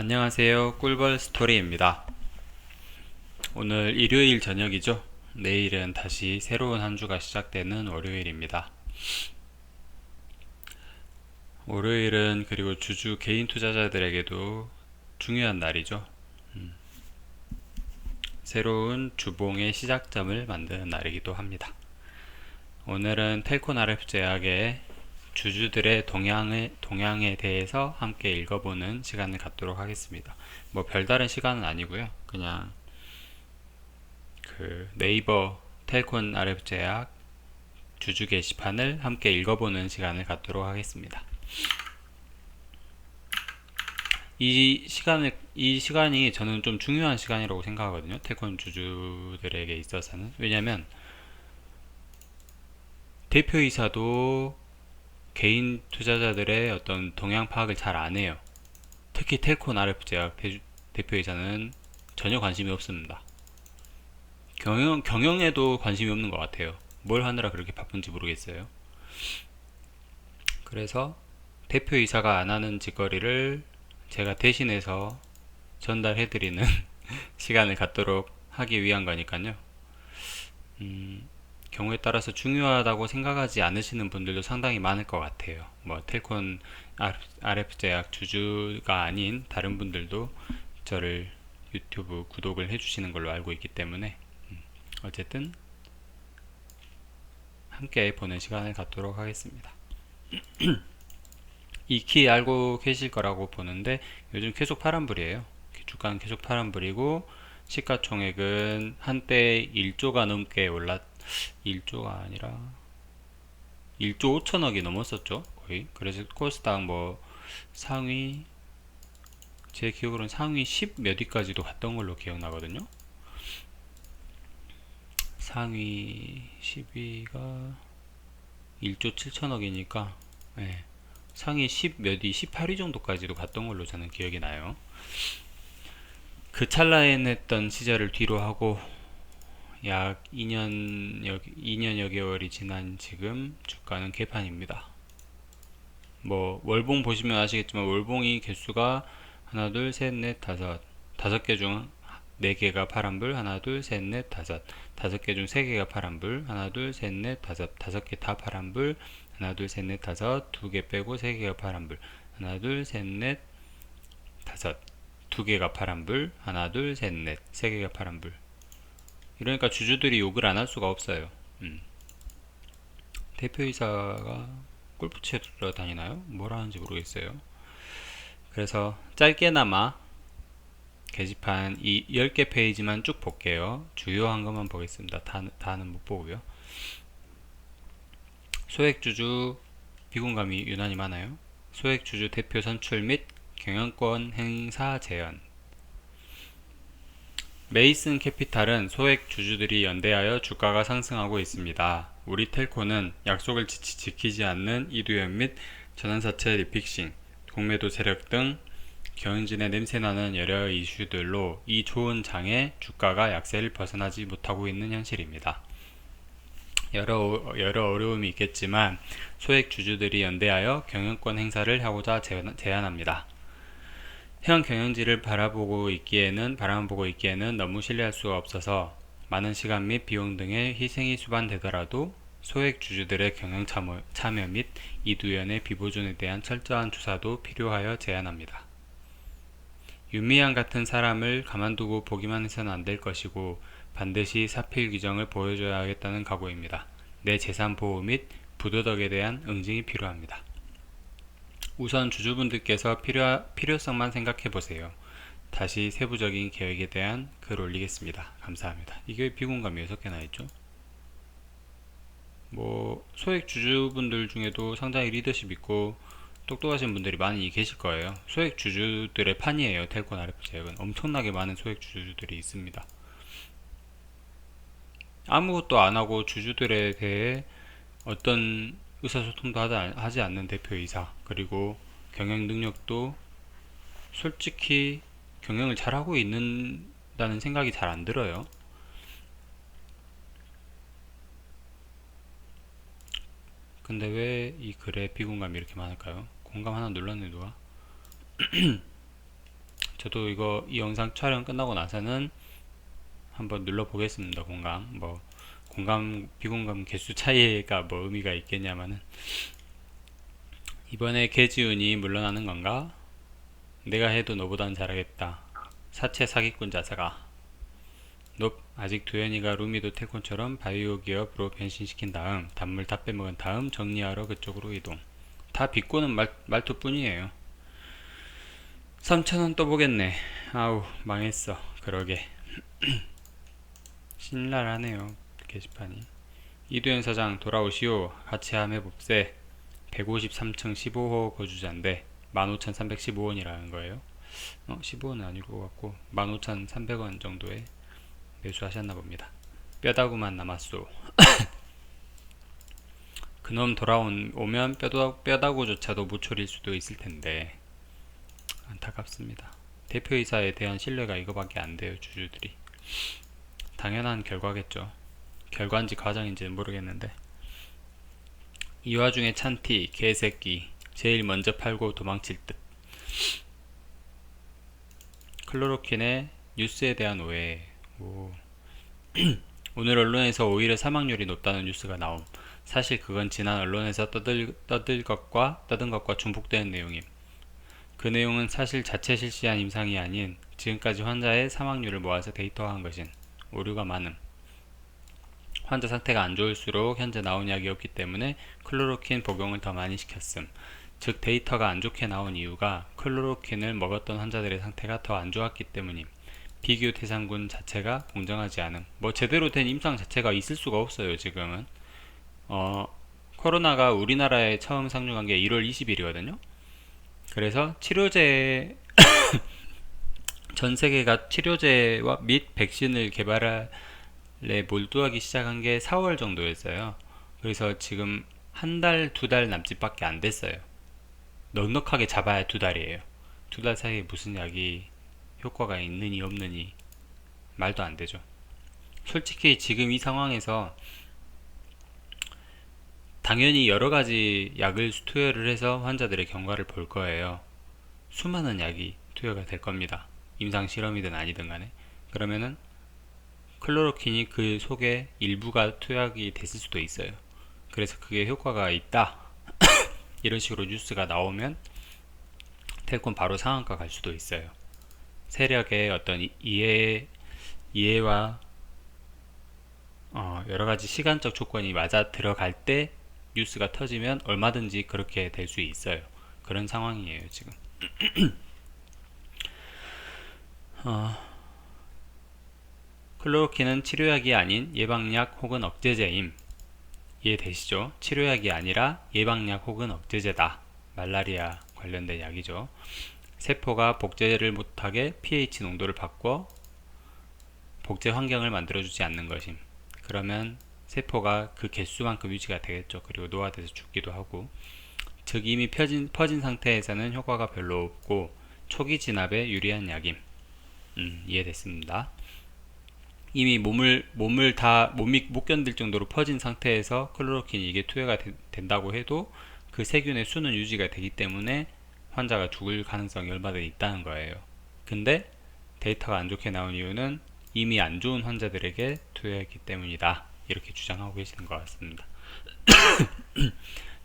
안녕하세요. 꿀벌 스토리입니다. 오늘 일요일 저녁이죠. 내일은 다시 새로운 한 주가 시작되는 월요일입니다. 월요일은 그리고 주주 개인 투자자들에게도 중요한 날이죠. 음. 새로운 주봉의 시작점을 만드는 날이기도 합니다. 오늘은 RF 제약의 주주들의 동향에, 동향에 대해서 함께 읽어보는 시간을 갖도록 하겠습니다. 뭐 별다른 시간은 아니고요. 그냥 그 네이버 텔콘 RF 제약 주주 게시판을 함께 읽어보는 시간을 갖도록 하겠습니다. 이 시간을 이 시간이 저는 좀 중요한 시간이라고 생각하거든요. 텔콘 주주들에게 있어서는 왜냐하면 대표이사도 개인 투자자들의 어떤 동향 파악을 잘 안 해요. 특히 텔콘 RF 제약 대, 대표이사는 전혀 관심이 없습니다. 경영, 경영에도 관심이 없는 것 같아요. 뭘 하느라 그렇게 바쁜지 모르겠어요. 그래서 대표이사가 안 하는 짓거리를 제가 대신해서 전달해드리는 시간을 갖도록 하기 위한 거니까요. 음, 경우에 따라서 중요하다고 생각하지 않으시는 분들도 상당히 많을 것 같아요. 뭐 텔콘 RF 제약 주주가 아닌 다른 분들도 저를 유튜브 구독을 해주시는 걸로 알고 있기 때문에 음, 어쨌든 함께 보는 시간을 갖도록 하겠습니다. 이 키 알고 계실 거라고 보는데 요즘 계속 파란불이에요. 주가는 계속 파란불이고 시가총액은 한때 1조가 넘게 올랐 1조가 아니라 1조 5천억이 넘었었죠 거의 그래서 코스닥 뭐 상위 제 기억으로는 상위 10 몇 위까지도 갔던 걸로 기억나거든요 상위 10위가 1조 7천억이니까 네. 상위 10 몇 위, 18위 정도까지도 갔던 걸로 저는 기억이 나요. 그 찰나에 했던 시절을 뒤로 하고 약 2년 여 2년여 개월이 지난 지금 주가는 개판입니다. 뭐 월봉 보시면 아시겠지만 월봉이 개수가 하나 둘 셋 넷 다섯 다섯 개 중 네 개가 파란불 하나 둘 셋 넷 다섯 다섯 개 중 세 개가 파란불 하나 둘 셋 넷 다섯 다섯 개 다 파란불 하나 둘 셋 넷 다섯 두 개 빼고 세 개가 파란불 하나 둘 셋 넷 다섯 두 개가 파란불 하나 둘 셋 넷 세 개가 파란불 이러니까 주주들이 욕을 안 할 수가 없어요. 음. 대표이사가 골프 치러 다니나요? 뭘 하는지 모르겠어요. 그래서 짧게나마 게시판 이 10개 페이지만 쭉 볼게요. 주요한 것만 보겠습니다. 다, 다는 못 보고요. 소액주주 비공감이 유난히 많아요. 소액주주 대표 선출 및 경영권 행사 제한 메이슨 캐피탈은 소액 주주들이 연대하여 주가가 상승하고 있습니다. 우리 텔코는 약속을 지, 키지 않는 이두연 및 전환사채 리픽싱, 공매도 세력 등 경영진의 냄새나는 여러 이슈들로 이 좋은 장에 주가가 약세를 벗어나지 못하고 있는 현실입니다. 여러, 여러 어려움이 있겠지만 소액 주주들이 연대하여 경영권 행사를 하고자 제안합니다. 현 경영지를 바라보고 있기에는 바라보고 있기에는 너무 신뢰할 수가 없어서 많은 시간 및 비용 등의 희생이 수반되더라도 소액 주주들의 경영 참여, 참여 및 이두연의 비보존에 대한 철저한 조사도 필요하여 제안합니다. 윤미향 같은 사람을 가만두고 보기만 해서는 안 될 것이고 반드시 사필 규정을 보여줘야 하겠다는 각오입니다. 내 재산 보호 및 부도덕에 대한 응징이 필요합니다. 우선 주주분들께서 필요, 필요성만 생각해 보세요. 다시 세부적인 계획에 대한 글 올리겠습니다. 감사합니다. 이게 비공감이 6개나 있죠? 뭐 소액 주주분들 중에도 상당히 리더십 있고 똑똑하신 분들이 많이 계실 거예요. 소액 주주들의 판이에요. 텔콘 RF 제약은 엄청나게 많은 소액 주주들이 있습니다. 아무것도 안 하고 주주들에 대해 어떤 의사소통도 하지 않는 대표이사 그리고 경영 능력도 솔직히 경영을 잘하고 있는다는 생각이 잘 안 들어요. 근데 왜 이 글에 비공감이 이렇게 많을까요? 공감 하나 눌렀네 누가? 저도 이거 이 영상 촬영 끝나고 나서는 한번 눌러 보겠습니다. 공감 뭐 공감 비공감 개수 차이가 뭐 의미가 있겠냐마는 이번에 개지훈이 물러나는 건가? 내가 해도 너보단 잘하겠다. 사채 사기꾼 자사가 높 아직 두현이가 루미도 태콘처럼 바이오 기업으로 변신시킨 다음 단물 다 빼먹은 다음 정리하러 그쪽으로 이동. 다 비꼬는 말, 말투뿐이에요. 3천원 떠보겠네. 아우 망했어. 그러게. 신랄하네요. 게시판이. 이두현 사장 돌아오시오. 같이 함 해봅세. 153층 15호 거주자인데 15,315원이라는 거예요. 어, 15원은 아니고 것 같고 15,300원 정도에 매수하셨나 봅니다. 뼈다구만 남았소. 그놈 돌아온 오면 뼈다, 뼈다구조차도 무초릴 수도 있을 텐데 안타깝습니다. 대표이사에 대한 신뢰가 이거밖에 안 돼요 주주들이. 당연한 결과겠죠. 결과인지 과정인지는 모르겠는데 이 와중에 찬티 개새끼 제일 먼저 팔고 도망칠 듯. 클로로킨의 뉴스에 대한 오해. 오. 오늘 언론에서 오히려 사망률이 높다는 뉴스가 나옴. 사실 그건 지난 언론에서 떠들, 떠들 것과 떠든 것과 중복되는 내용임. 그 내용은 사실 자체 실시한 임상이 아닌 지금까지 환자의 사망률을 모아서 데이터화한 것인 오류가 많음. 환자 상태가 안 좋을수록 현재 나온 약이 없기 때문에 클로로킨 복용을 더 많이 시켰음. 즉 데이터가 안 좋게 나온 이유가 클로로킨을 먹었던 환자들의 상태가 더 안 좋았기 때문임. 비교 대상군 자체가 공정하지 않음. 뭐 제대로 된 임상 자체가 있을 수가 없어요 지금은. 어 코로나가 우리나라에 처음 상륙한 게 1월 20일이거든요. 그래서 치료제 전 세계가 치료제와 및 백신을 개발 에 몰두하기 시작한 게 4월 정도였어요. 그래서 지금 한 달, 두 달 남짓밖에 안 됐어요. 넉넉하게 잡아야 두 달이에요. 두 달 사이에 무슨 약이 효과가 있느니 없느니 말도 안 되죠. 솔직히 지금 이 상황에서 당연히 여러 가지 약을 투여를 해서 환자들의 경과를 볼 거예요. 수많은 약이 투여가 될 겁니다. 임상 실험이든 아니든 간에. 그러면은 클로로킨이 그 속에 일부가 투약이 됐을 수도 있어요. 그래서 그게 효과가 있다. 이런 식으로 뉴스가 나오면 텔콘 바로 상한가 갈 수도 있어요. 세력의 어떤 이해 이해와 어, 여러 가지 시간적 조건이 맞아 들어갈 때 뉴스가 터지면 얼마든지 그렇게 될 수 있어요. 그런 상황이에요 지금. 어, 클로로킨은 치료약이 아닌 예방약 혹은 억제제임. 이해되시죠? 치료약이 아니라 예방약 혹은 억제제다. 말라리아 관련된 약이죠. 세포가 복제를 못하게 pH 농도를 바꿔 복제 환경을 만들어주지 않는 것임. 그러면 세포가 그 개수만큼 유지가 되겠죠. 그리고 노화돼서 죽기도 하고. 즉 이미 퍼진, 퍼진 상태에서는 효과가 별로 없고 초기 진압에 유리한 약임. 음, 이해됐습니다. 이미 몸을 몸을 다 몸이 못 견딜 정도로 퍼진 상태에서 클로로킨이 이게 투여가 de, 된다고 해도 그 세균의 수는 유지가 되기 때문에 환자가 죽을 가능성이 얼마든 있다는 거예요. 근데 데이터가 안 좋게 나온 이유는 이미 안 좋은 환자들에게 투여했기 때문이다. 이렇게 주장하고 계시는 것 같습니다.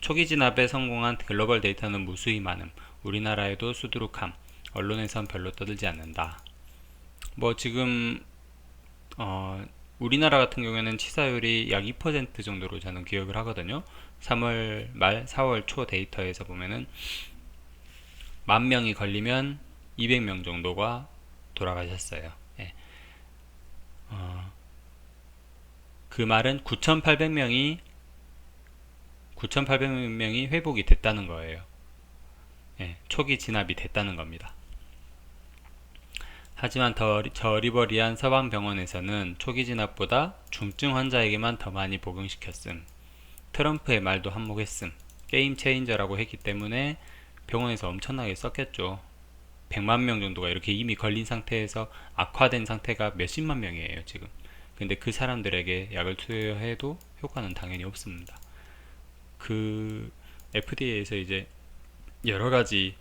초기 진압에 성공한 글로벌 데이터는 무수히 많음. 우리나라에도 수두룩함. 언론에선 별로 떠들지 않는다. 뭐 지금 어, 우리나라 같은 경우에는 치사율이 약 2% 정도로 저는 기억을 하거든요. 3월 말 4월 초 데이터에서 보면은 만 명이 걸리면 200명 정도가 돌아가셨어요. 예. 어, 그 말은 9,800명이 9,800명이 회복이 됐다는 거예요. 예, 초기 진압이 됐다는 겁니다. 하지만 더 저리버리한 서방 병원에서는 초기 진압보다 중증 환자에게만 더 많이 복용시켰음. 트럼프의 말도 한몫했음. 게임 체인저라고 했기 때문에 병원에서 엄청나게 썼겠죠. 100만 명 정도가 이렇게 이미 걸린 상태에서 악화된 상태가 몇십만 명이에요, 지금. 근데 그 사람들에게 약을 투여해도 효과는 당연히 없습니다. 그 FDA에서 이제 여러 가지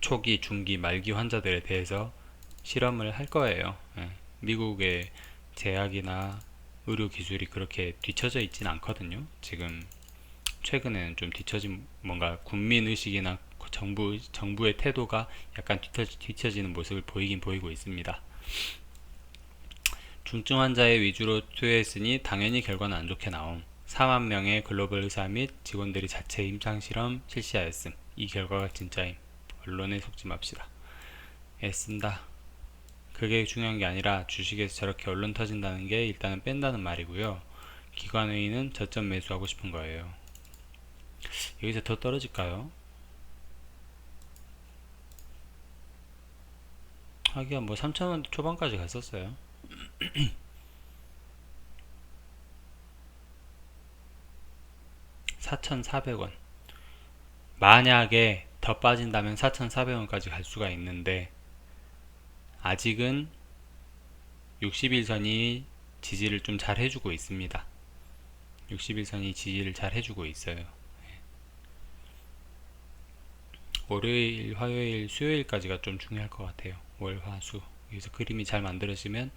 초기, 중기, 말기 환자들에 대해서 실험을 할 거예요. 예. 미국의 제약이나 의료 기술이 그렇게 뒤처져 있진 않거든요. 지금 최근에는 좀 뒤처진 뭔가 국민 의식이나 정부 정부의 태도가 약간 뒤처, 뒤처 지는 모습을 보이긴 보이고 있습니다. 중증 환자의 위주로 투여했으니 당연히 결과는 안 좋게 나옴. 4만 명의 글로벌 의사 및 직원들이 자체 임상 실험 실시하였음. 이 결과가 진짜임. 언론에 속지 맙시다. 애쓴다. 그게 중요한 게 아니라 주식에서 저렇게 언론 터진다는 게 일단은 뺀다는 말이고요. 기관회의는 저점 매수하고 싶은 거예요. 여기서 더 떨어질까요? 하기야 뭐 3천원 초반까지 갔었어요. 4,400원. 만약에 더 빠진다면 4,400원까지 갈 수가 있는데 아직은 60일선이 지지를 좀 잘 해주고 있습니다. 60일선이 지지를 잘 해주고 있어요. 예. 월요일, 화요일, 수요일까지가 좀 중요할 것 같아요. 월, 화, 수. 여기서 그림이 잘 만들어지면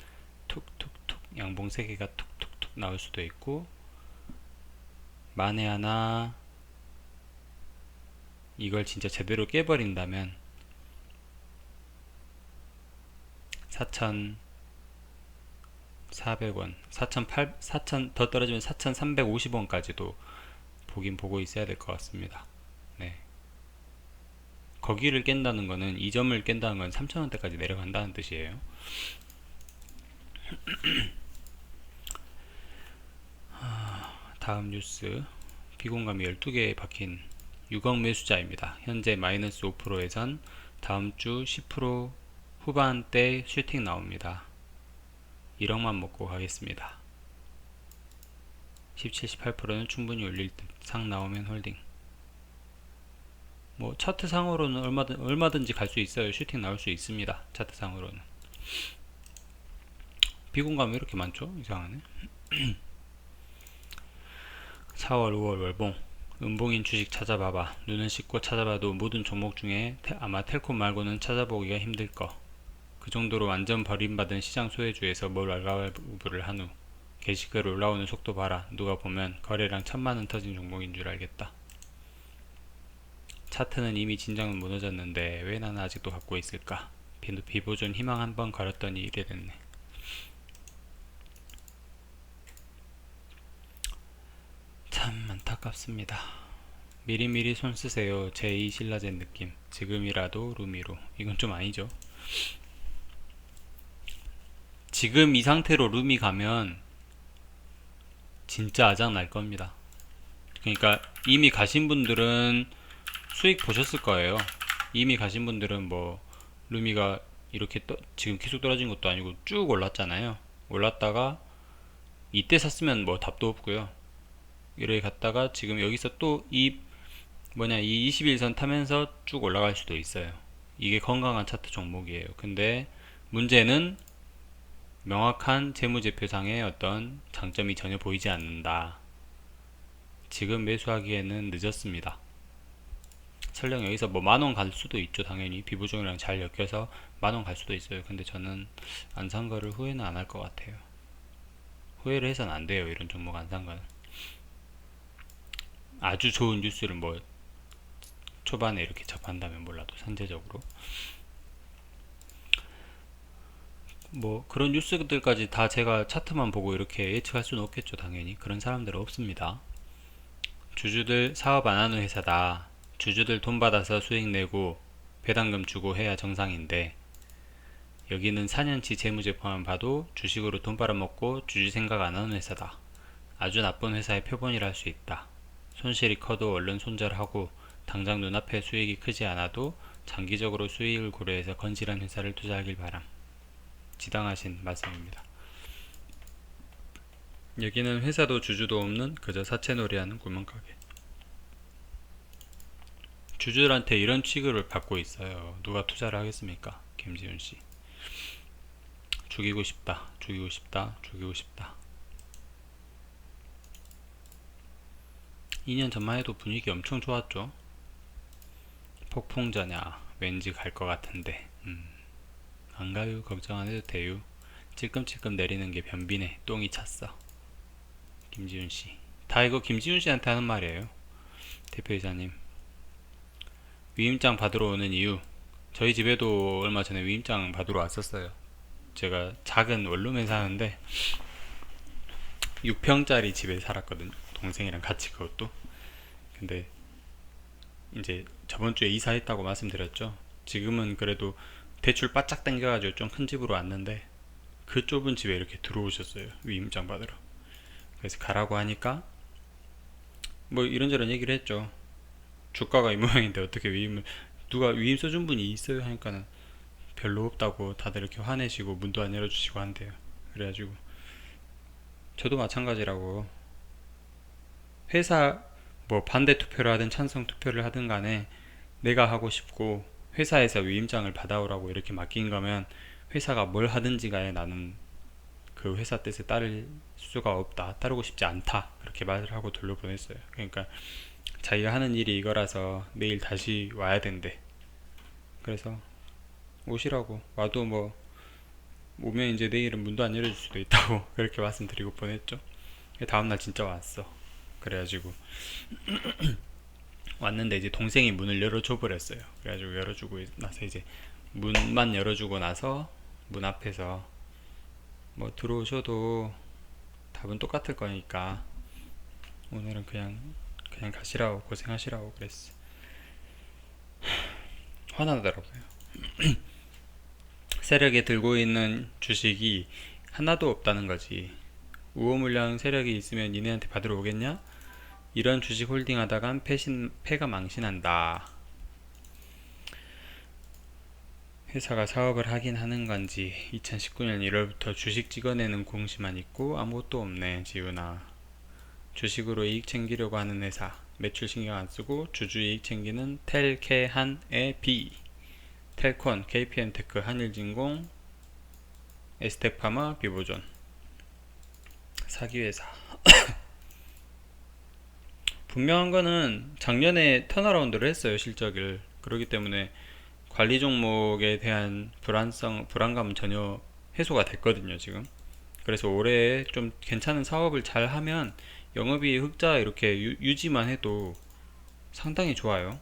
툭툭툭 양봉 3개가 툭툭툭 나올 수도 있고 만에 하나 이걸 진짜 제대로 깨버린다면 4,400원 4,800 4,000 더 떨어지면 4,350원까지도 보긴 보고 있어야 될 것 같습니다. 네. 거기를 깬다는 거는 이 점을 깬다는 건 3,000원대까지 내려간다는 뜻이에요. 다음 뉴스 비공감이 12개에 박힌 6억 매수자입니다. 현재 마이너스 5%에선 다음 주 10% 후반대 슈팅 나옵니다. 1억만 먹고 가겠습니다. 17, 18%는 충분히 올릴 듯. 상 나오면 홀딩. 뭐 차트 상으로는 얼마든 얼마든지 갈 수 있어요. 슈팅 나올 수 있습니다. 차트 상으로는. 비공감 왜 이렇게 많죠? 이상하네. 4월, 5월 월봉. 은봉인 주식 찾아봐봐. 눈은 씻고 찾아봐도 모든 종목 중에 테, 아마 텔콤 말고는 찾아보기가 힘들 거. 그 정도로 완전 버림받은 시장 소외주에서 뭘 알가부를 한 후. 게시글 올라오는 속도 봐라. 누가 보면 거래량 천만원 터진 종목인 줄 알겠다. 차트는 이미 진작은 무너졌는데 왜 나는 아직도 갖고 있을까? 비, 비보존 희망 한번 걸었더니 이래 됐네. 참 안타깝습니다. 미리미리 손 쓰세요. 제2 신라젠 느낌. 지금이라도 루미로. 이건 좀 아니죠. 지금 이 상태로 루미 가면 진짜 아장 날 겁니다. 그러니까 이미 가신 분들은 수익 보셨을 거예요. 이미 가신 분들은 뭐 루미가 이렇게 떠, 지금 계속 떨어진 것도 아니고 쭉 올랐잖아요. 올랐다가 이때 샀으면 뭐 답도 없고요. 이렇게 갔다가 지금 여기서 또 이 뭐냐 이 21선 타면서 쭉 올라갈 수도 있어요. 이게 건강한 차트 종목이에요. 근데 문제는 명확한 재무제표상의 어떤 장점이 전혀 보이지 않는다. 지금 매수하기에는 늦었습니다. 설령 여기서 뭐 만원 갈 수도 있죠. 당연히 비부종이랑 잘 엮여서 만원 갈 수도 있어요. 근데 저는 안 산 거를 후회는 안 할 것 같아요. 후회를 해서는 안 돼요. 이런 종목 안 산 거는. 아주 좋은 뉴스를 뭐 초반에 이렇게 접한다면 몰라도 선제적으로 뭐 그런 뉴스들까지 다 제가 차트만 보고 이렇게 예측할 수는 없겠죠 당연히. 그런 사람들은 없습니다. 주주들 사업 안 하는 회사다. 주주들 돈 받아서 수익 내고 배당금 주고 해야 정상인데 여기는 4년치 재무제표만 봐도 주식으로 돈 빨아먹고 주주 생각 안 하는 회사다. 아주 나쁜 회사의 표본이라 할 수 있다. 손실이 커도 얼른 손절하고 당장 눈앞에 수익이 크지 않아도 장기적으로 수익을 고려해서 건실한 회사를 투자하길 바람. 지당하신 말씀입니다. 여기는 회사도 주주도 없는 그저 사채놀이하는 구멍가게. 주주들한테 이런 취급을 받고 있어요. 누가 투자를 하겠습니까? 김지훈 씨. 죽이고 싶다. 죽이고 싶다. 죽이고 싶다. 2년 전만 해도 분위기 엄청 좋았죠. 폭풍전야, 왠지 갈 것 같은데 음. 안 가요? 걱정 안 해도 돼요. 찔끔찔끔 내리는 게 변비네. 똥이 찼어. 김지훈 씨 다 이거 김지훈 씨한테 하는 말이에요. 대표이사님. 위임장 받으러 오는 이유. 저희 집에도 얼마 전에 위임장 받으러 왔었어요. 제가 작은 원룸에 사는데 6평짜리 집에 살았거든요. 동생이랑 같이 그것도. 근데 이제 저번 주에 이사했다고 말씀드렸죠. 지금은 그래도 대출 바짝 당겨가지고 좀 큰 집으로 왔는데 그 좁은 집에 이렇게 들어오셨어요. 위임장 받으러. 그래서 가라고 하니까 뭐 이런저런 얘기를 했죠. 주가가 이 모양인데 어떻게 위임을 누가 위임 써준 분이 있어요 하니까는 별로 없다고 다들 이렇게 화내시고 문도 안 열어주시고 한대요. 그래가지고 저도 마찬가지라고 회사 뭐 반대 투표를 하든 찬성 투표를 하든 간에 내가 하고 싶고 회사에서 위임장을 받아오라고 이렇게 맡긴 거면 회사가 뭘 하든지 간에 나는 그 회사 뜻에 따를 수가 없다 따르고 싶지 않다 그렇게 말을 하고 돌려보냈어요. 그러니까 자기가 하는 일이 이거라서 내일 다시 와야 된대. 그래서 오시라고. 와도 뭐 오면 이제 내일은 문도 안 열어줄 수도 있다고 그렇게 말씀드리고 보냈죠. 다음날 진짜 왔어. 그래가지고 왔는데 이제 동생이 문을 열어줘 버렸어요. 그래가지고 열어주고 나서 이제 문만 열어주고 나서 문 앞에서 뭐 들어오셔도 답은 똑같을 거니까 오늘은 그냥 그냥 가시라고 고생하시라고 그랬어. 화나더라고요. 세력에 들고 있는 주식이 하나도 없다는 거지. 우호물량 세력이 있으면 니네한테 받으러 오겠냐? 이런 주식 홀딩 하다간 패신, 패가 망신한다. 회사가 사업을 하긴 하는 건지 2019년 1월부터 주식 찍어내는 공시만 있고 아무것도 없네 지훈아. 주식으로 이익 챙기려고 하는 회사. 매출 신경 안 쓰고 주주 이익 챙기는 텔케한의 B 텔콘, KPM테크, 한일진공, 에스테파마, 비보존. 사기회사 분명한 거는 작년에 턴어라운드를 했어요 실적을. 그렇기 때문에 관리 종목에 대한 불안성 불안감은 전혀 해소가 됐거든요 지금. 그래서 올해 좀 괜찮은 사업을 잘 하면 영업이 흑자 이렇게 유, 지만 해도 상당히 좋아요.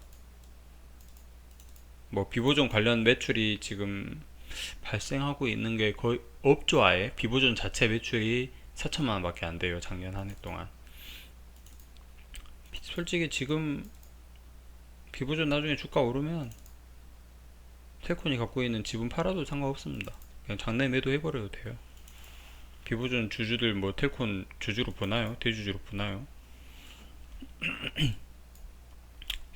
뭐 비보존 관련 매출이 지금 발생하고 있는 게 거의 없죠 아예 비보존 자체 매출이 4천만 원밖에 안 돼요 작년 한 해 동안 솔직히 지금 비보존 나중에 주가 오르면 텔콘이 갖고 있는 지분 팔아도 상관없습니다. 그냥 장내 매도 해버려도 돼요. 비보존 주주들 뭐 텔콘 주주로 보나요? 대주주로 보나요?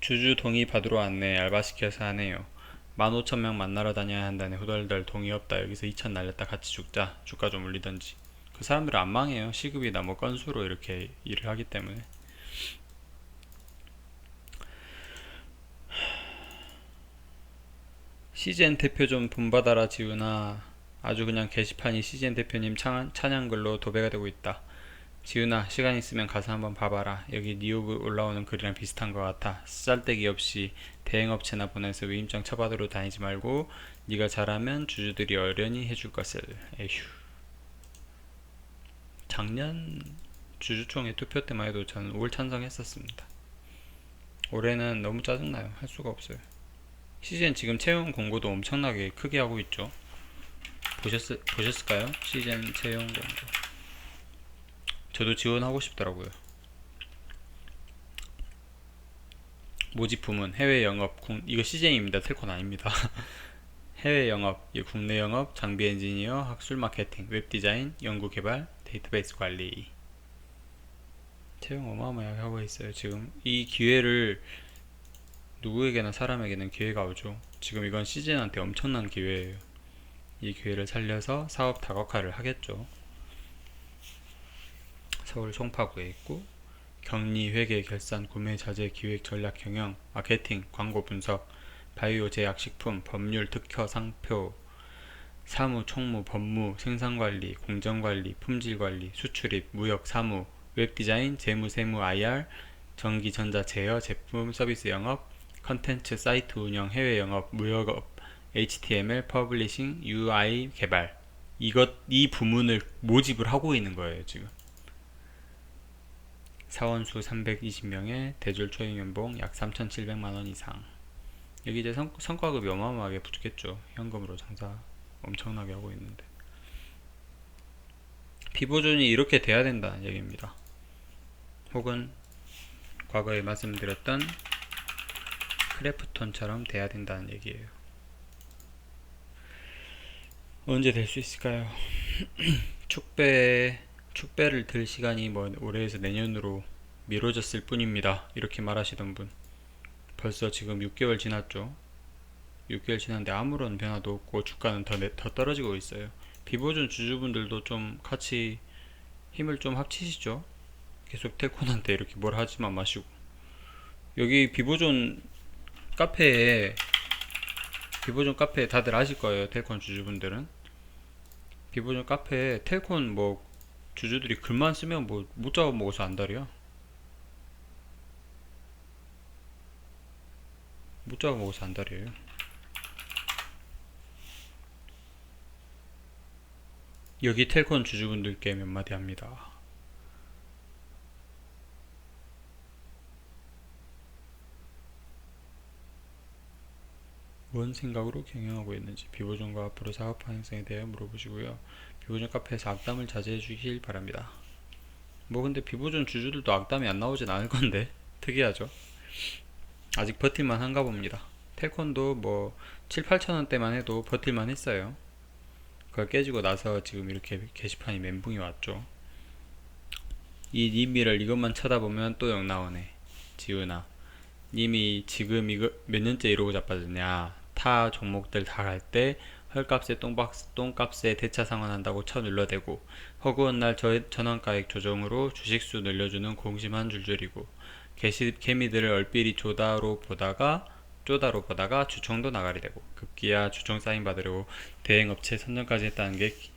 주주 동의 받으러 왔네. 알바 시켜서 하네요. 15,000명 만나러 다녀야 한다네. 후덜덜 동의 없다. 여기서 2,000 날렸다 같이 죽자. 주가 좀 올리던지. 그 사람들은 안 망해요. 시급이나 뭐 건수로 이렇게 일을 하기 때문에. CGN 대표 좀 본받아라 지훈아 아주 그냥 게시판이 CGN 대표님 찬, 찬양글로 도배가 되고 있다. 지훈아 시간 있으면 가서 한번 봐봐라. 여기 니오브 올라오는 글이랑 비슷한 것 같아. 쌀데기 없이 대행업체나 보내서 위임장 처받으러 다니지 말고 네가 잘하면 주주들이 어련히 해줄 것을. 에휴. 작년 주주총회 투표 때만 해도 저는 올 찬성했었습니다. 올해는 너무 짜증나요. 할 수가 없어요 시즌 지금 채용 공고도 엄청나게 크게 하고 있죠. 보셨, 보셨을까요? 시즌 채용 공고. 저도 지원하고 싶더라고요. 모집 부문 해외 영업 이거 시즌입니다. 텔콘 아닙니다. 해외 영업, 국내 영업, 장비 엔지니어, 학술 마케팅, 웹 디자인, 연구 개발, 데이터베이스 관리. 채용 어마어마하게 하고 있어요. 지금 이 기회를 누구에게나 사람에게는 기회가 오죠. 지금 이건 시즌한테 엄청난 기회예요. 이 기회를 살려서 사업 다각화를 하겠죠. 서울 송파구에 있고 격리, 회계, 결산, 구매, 자재, 기획, 전략, 경영, 마케팅, 광고 분석, 바이오, 제약, 식품, 법률, 특허, 상표, 사무, 총무, 법무, 생산관리, 공정관리, 품질관리, 수출입, 무역, 사무, 웹디자인, 재무, 세무, IR, 전기, 전자, 제어, 제품, 서비스 영업, 컨텐츠 사이트 운영, 해외 영업, 무역업, HTML, 퍼블리싱, UI 개발 이것 이 부문을 모집을 하고 있는 거예요 지금. 사원수 320명에 대졸 초임 연봉 약 3,700만 원 이상. 여기 이제 성, 성과급이 어마어마하게 부족했죠. 현금으로 장사 엄청나게 하고 있는데. 피보존이 이렇게 돼야 된다는 얘기입니다. 혹은 과거에 말씀드렸던 크래프톤처럼 돼야 된다는 얘기예요. 언제 될 수 있을까요? 축배 축배를 들 시간이 뭐 올해에서 내년으로 미뤄졌을 뿐입니다. 이렇게 말하시던 분. 벌써 지금 6개월 지났죠. 6개월 지났는데 아무런 변화도 없고 주가는 더, 내- 더 떨어지고 있어요. 비보존 주주분들도 좀 같이 힘을 좀 합치시죠. 계속 텔콘한테 이렇게 뭘 하지만 마시고. 여기 비보존 카페에 비보존 카페 다들 아실 거예요. 텔콘 주주분들은. 비보존 카페에 텔콘 뭐 주주들이 글만 쓰면 뭐 못 잡아먹어서 안달이야. 못 잡아먹어서 안달이에요. 여기 텔콘 주주분들께 몇 마디 합니다. 뭔 생각으로 경영하고 있는지 비보존과 앞으로 사업 방향성에 대해 물어보시고요. 비보존 카페에서 악담을 자제해 주길 바랍니다. 뭐 근데 비보존 주주들도 악담이 안 나오진 않을 건데 특이하죠. 아직 버틸만 한가 봅니다. 텔콘도 뭐 7, 8천 원대만 해도 버틸만 했어요. 그걸 깨지고 나서 지금 이렇게 게시판이 멘붕이 왔죠. 이 님미를 이것만 쳐다보면 또영 나오네. 지훈아. 님이 지금 이거 몇 년째 이러고 자빠졌냐. 타 종목들 다 갈 때 헐값에 똥박스, 똥값에 대차 상환한다고 쳐 눌러대고 허구한 날 저- 전환가액 조정으로 주식수 늘려주는 공심한 줄줄이고 개시, 개미들을 얼삐리 조다로 보다가 쪼다로 보다가 주총도 나가리 되고 급기야 주총 사인 받으려고 대행업체 선정까지 했다는 게 기-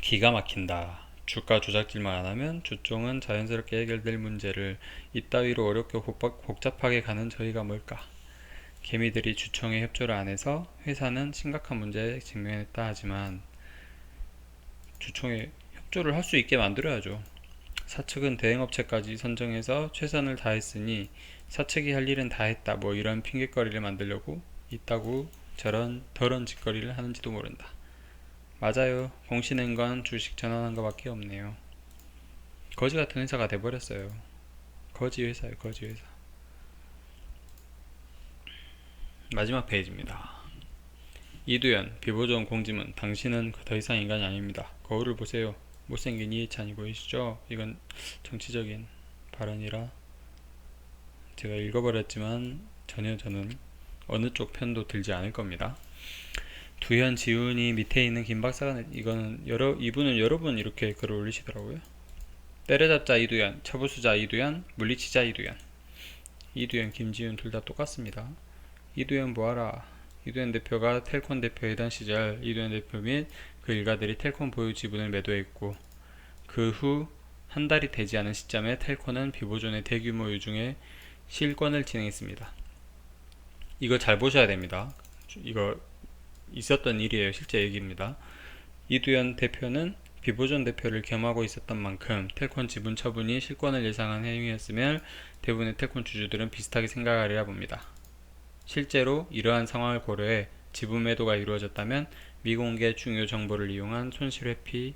기가 막힌다. 주가 조작질만 안 하면 주총은 자연스럽게 해결될 문제를 이따위로 어렵게 복잡하게 가는 저희가 뭘까? 개미들이 주총에 협조를 안 해서 회사는 심각한 문제에 직면했다 하지만 주총에 협조를 할 수 있게 만들어야죠. 사측은 대행업체까지 선정해서 최선을 다했으니 사측이 할 일은 다 했다 뭐 이런 핑계거리를 만들려고 있다고 저런 더런 짓거리를 하는지도 모른다. 맞아요. 공시낸 건 주식 전환한 거밖에 없네요. 거지 같은 회사가 돼버렸어요. 거지 회사요, 거지 회사. 마지막 페이지입니다. 이두연, 비보존 공지문, 당신은 더 이상 인간이 아닙니다. 거울을 보세요. 못생긴 이해찬이 보이시죠? 이건 정치적인 발언이라 제가 읽어버렸지만 전혀 저는 어느 쪽 편도 들지 않을 겁니다. 두현 지훈이 밑에 있는 김 박사가 내- 이거는 여러 이분은 여러 번 이렇게 글을 올리시더라고요. 때려잡자 이두현, 처부수자 이두현, 물리치자 이두현. 이두현, 김지훈 둘 다 똑같습니다. 이두현 뭐하라? 이두현 대표가 텔콘 대표이던 시절 이두현 대표 및 그 일가들이 텔콘 보유 지분을 매도했고 그 후 한 달이 되지 않은 시점에 텔콘은 비보존의 대규모 유중에 실권을 진행했습니다. 이거 잘 보셔야 됩니다. 이거 있었던 일이에요. 실제 얘기입니다. 이두현 대표는 비보존 대표를 겸하고 있었던 만큼 텔콘 지분 처분이 실권을 예상한 행위였으면 대부분의 텔콘 주주들은 비슷하게 생각하리라 봅니다. 실제로 이러한 상황을 고려해 지분 매도가 이루어졌다면 미공개 중요 정보를 이용한 손실 회피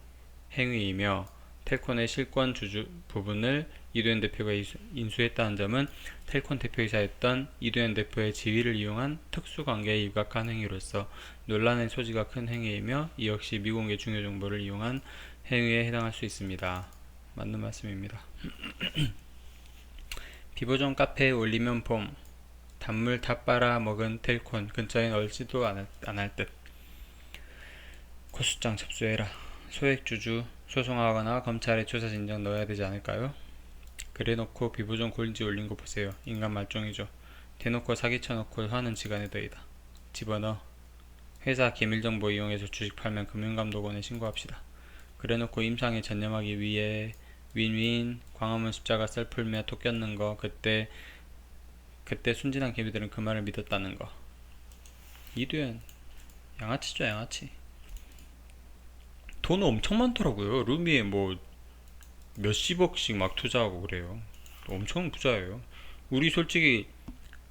행위이며 텔콘의 실권 주주 부분을 이두현 대표가 인수했다는 점은 텔콘 대표이사였던 이두현 대표의 지위를 이용한 특수관계에 입각한 행위로서 논란의 소지가 큰 행위이며 이 역시 미공개 중요 정보를 이용한 행위에 해당할 수 있습니다. 맞는 말씀입니다. 비보존 카페에 올리면 봄 단물 다 빨아 먹은 텔콘 근처에 얼지도 안할 듯. 코수장 접수해라. 소액주주 소송하거나 검찰에 조사 진정 넣어야 되지 않을까요? 그래놓고 비보존 골지 올린 거 보세요. 인간 말종이죠. 대놓고 사기쳐놓고 화는 지간에더이다. 집어넣어. 회사 기밀정보 이용해서 주식 팔면 금융감독원에 신고합시다. 그래놓고 임상에 전념하기 위해 윈윈 광화문 십자가 썰 풀며 토 꼈는 거 그때 그때 순진한 개미들은 그 말을 믿었다는 거. 이두현 양아치죠 양아치. 돈 엄청 많더라고요. 루미에 뭐 몇십억씩 막 투자하고 그래요. 엄청 부자예요. 우리 솔직히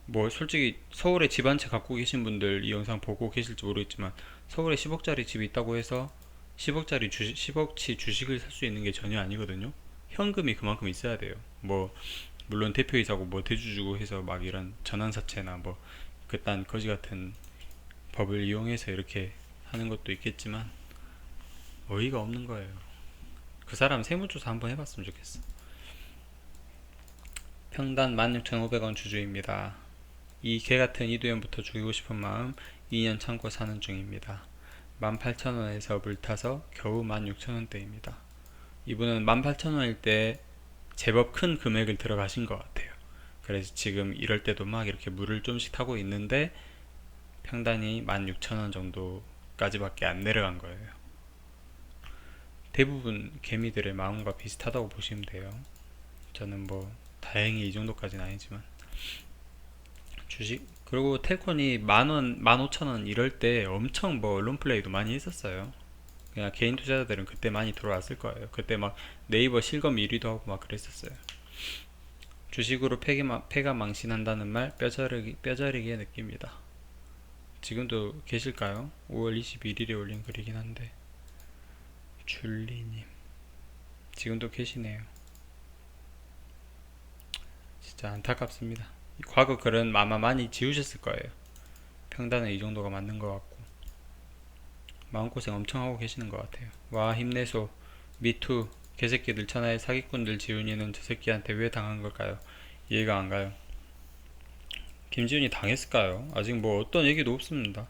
뭐 솔직히 서울에 집 한 채 갖고 계신 분들 이 영상 보고 계실지 모르겠지만 서울에 10억짜리 집이 있다고 해서 10억짜리 주식 10억치 주식을 살 수 있는 게 전혀 아니거든요. 현금이 그만큼 있어야 돼요. 뭐 물론 대표이사고 뭐 대주 주고 해서 막 이런 전환사채나 뭐 그딴 거지 같은 법을 이용해서 이렇게 하는 것도 있겠지만 어이가 없는 거예요. 그 사람 세무조사 한번 해봤으면 좋겠어. 평단 16,500원 주주입니다. 이 개 같은 이두현부터 죽이고 싶은 마음 2년 참고 사는 중입니다. 18,000원에서 물 타서 겨우 16,000원대입니다. 이분은 18,000원일 때 제법 큰 금액을 들어가신 것 같아요. 그래서 지금 이럴 때도 막 이렇게 물을 좀씩 타고 있는데 평단이 16,000원 정도까지밖에 안 내려간 거예요. 대부분 개미들의 마음과 비슷하다고 보시면 돼요. 저는 뭐 다행히 이 정도까지는 아니지만 주식 그리고 텔콘이 만원, 만오천원 이럴 때 엄청 뭐 론플레이도 많이 했었어요. 그냥 개인 투자자들은 그때 많이 들어왔을 거예요. 그때 막 네이버 실검 1위도 하고 막 그랬었어요. 주식으로 폐가, 폐가 망신한다는 말 뼈저리기, 뼈저리게 느낍니다. 지금도 계실까요? 5월 21일에 올린 글이긴 한데 줄리님 지금도 계시네요. 진짜 안타깝습니다. 과거 글은 아마 많이 지우셨을 거예요. 평단은 이 정도가 맞는 것 같고 마음고생 엄청 하고 계시는 것 같아요. 와 힘내소 미투 개새끼들 천하의 사기꾼들 지훈이는 저 새끼한테 왜 당한 걸까요? 이해가 안 가요. 김지훈이 당했을까요? 아직 뭐 어떤 얘기도 없습니다.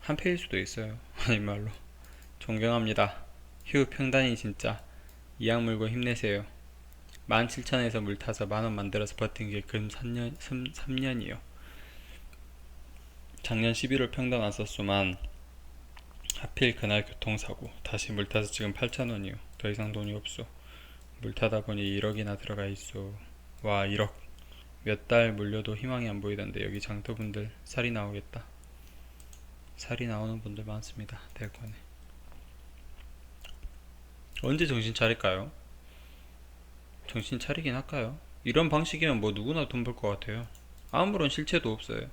한 패일 수도 있어요. 아니 말로 존경합니다. 휴 평단이 진짜 이 악 물고 힘내세요. 17,000에서 물 타서 만원 만들어서 버틴 게근 3년, 3 년이요. 작년 11월 평단 왔었소만 하필 그날 교통사고 다시 물 타서 지금 8,000원이요. 더 이상 돈이 없어. 물 타다 보니 1억이나 들어가 있어. 와 1억. 몇 달 물려도 희망이 안 보이던데 여기 장터분들 살이 나오겠다. 살이 나오는 분들 많습니다. 대권에. 언제 정신 차릴까요? 정신 차리긴 할까요? 이런 방식이면 뭐 누구나 돈 벌 것 같아요. 아무런 실체도 없어요.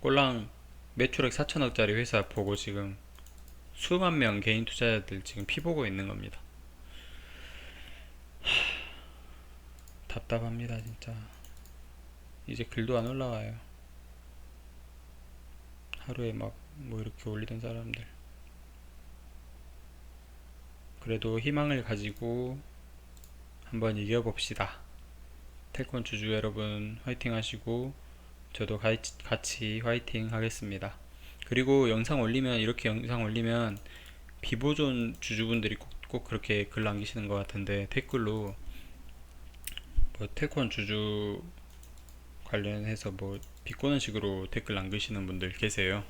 꼴랑 매출액 4천억짜리 회사 보고 지금 수만 명 개인 투자자들 지금 피 보고 있는 겁니다. 하, 답답합니다 진짜. 이제 글도 안 올라와요. 하루에 막 뭐 이렇게 올리던 사람들. 그래도 희망을 가지고 한번 이겨봅시다. 태권 주주 여러분 화이팅 하시고 저도 같이 화이팅 하겠습니다. 그리고 영상 올리면 이렇게 영상 올리면 비보존 주주분들이 꼭, 꼭 그렇게 글 남기시는 것 같은데 댓글로 뭐 태권 주주 관련해서 뭐 비꼬는 식으로 댓글 남기시는 분들 계세요.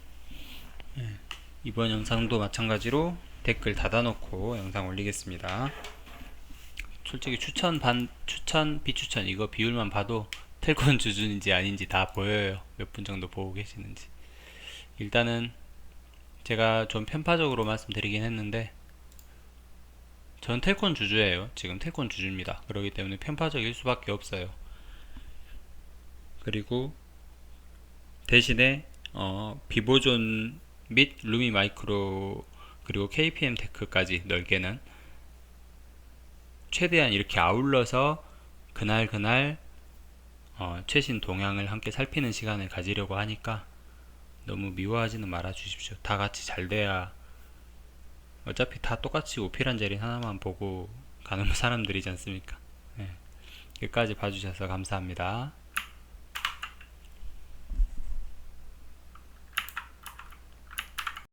네. 이번 영상도 마찬가지로 댓글 닫아놓고 영상 올리겠습니다. 솔직히 추천 반 추천 비추천 이거 비율만 봐도 텔콘 주주인지 아닌지 다 보여요. 몇 분 정도 보고 계시는지. 일단은 제가 좀 편파적으로 말씀드리긴 했는데 전 텔콘 주주예요. 지금 텔콘 주주입니다. 그렇기 때문에 편파적일 수밖에 없어요. 그리고 대신에 어, 비보존 및 루미 마이크로 그리고 KPM 테크까지 넓게는 최대한 이렇게 아울러서 그날 그날 어, 최신 동향을 함께 살피는 시간을 가지려고 하니까 너무 미워하지는 말아 주십시오. 다 같이 잘 돼야 어차피 다 똑같이 오피란젤린 하나만 보고 가는 사람들이지 않습니까? 네. 끝까지 봐주셔서 감사합니다.